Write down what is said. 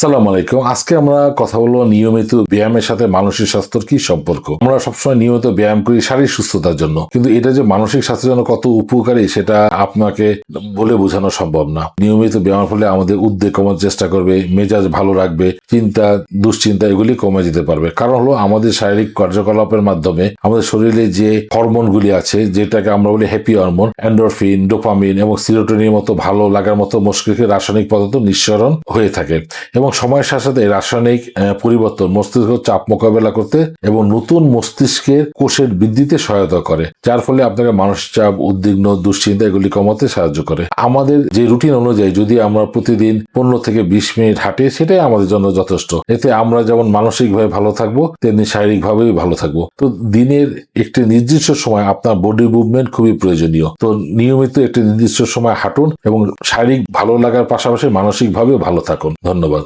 আসসালামু আলাইকুম। আজকে আমরা কথা বলব নিয়মিত ব্যায়ামের সাথে মানসিক স্বাস্থ্যের কি সম্পর্ক। আমরা সবসময় নিয়মিত ব্যায়াম করি শারীরিক সুস্থতার জন্য। কিন্তু এটা যে মানসিক স্বাস্থ্যের জন্য কত উপকারী, সেটা আপনাকে বলে বোঝানো সম্ভব না। নিয়মিত ব্যায়ামের ফলে আমাদের উদ্বেগ কমার চেষ্টা করবে, মেজাজ ভালো রাখবে, চিন্তা, দুশ্চিন্তা এগুলি কমে যেতে পারবে। কারণ হলো আমাদের শারীরিক কার্যকলাপের মাধ্যমে আমাদের শরীরে যে হরমোনগুলি আছে, যেটাকে আমরা বলি হ্যাপি হরমোন অ্যান্ডোরফিন ডোপামিন এবং সিরোটোনির মতো ভালো লাগার মতো মস্তিষ্কের রাসায়নিক পদার্থ নিঃসরণ হয়ে থাকে। এবং সময়ের সাথে সাথে রাসায়নিক পরিবর্তন, মস্তিষ্ক চাপ মোকাবেলা করতে এবং নতুন মস্তিষ্কের কোষের বৃদ্ধিতে সহায়তা করে, যার ফলে আপনাকে মানসিক চাপ, উদ্বিগ্ন, দুশ্চিন্তা এগুলি কমাতে সাহায্য করে। আমাদের যে রুটিন অনুযায়ী যদি আমরা প্রতিদিন পনেরো থেকে বিশ মিনিট হাঁটি, সেটাই আমাদের জন্য যথেষ্ট। এতে আমরা যেমন মানসিকভাবে ভালো থাকব, তেমনি শারীরিকভাবেই ভালো থাকব। তো দিনের একটি নির্দিষ্ট সময় আপনার বডি মুভমেন্ট খুবই প্রয়োজনীয়। তো নিয়মিত একটি নির্দিষ্ট সময় হাঁটুন এবং শারীরিক ভালো লাগার পাশাপাশি মানসিকভাবেও ভালো থাকুন। ধন্যবাদ।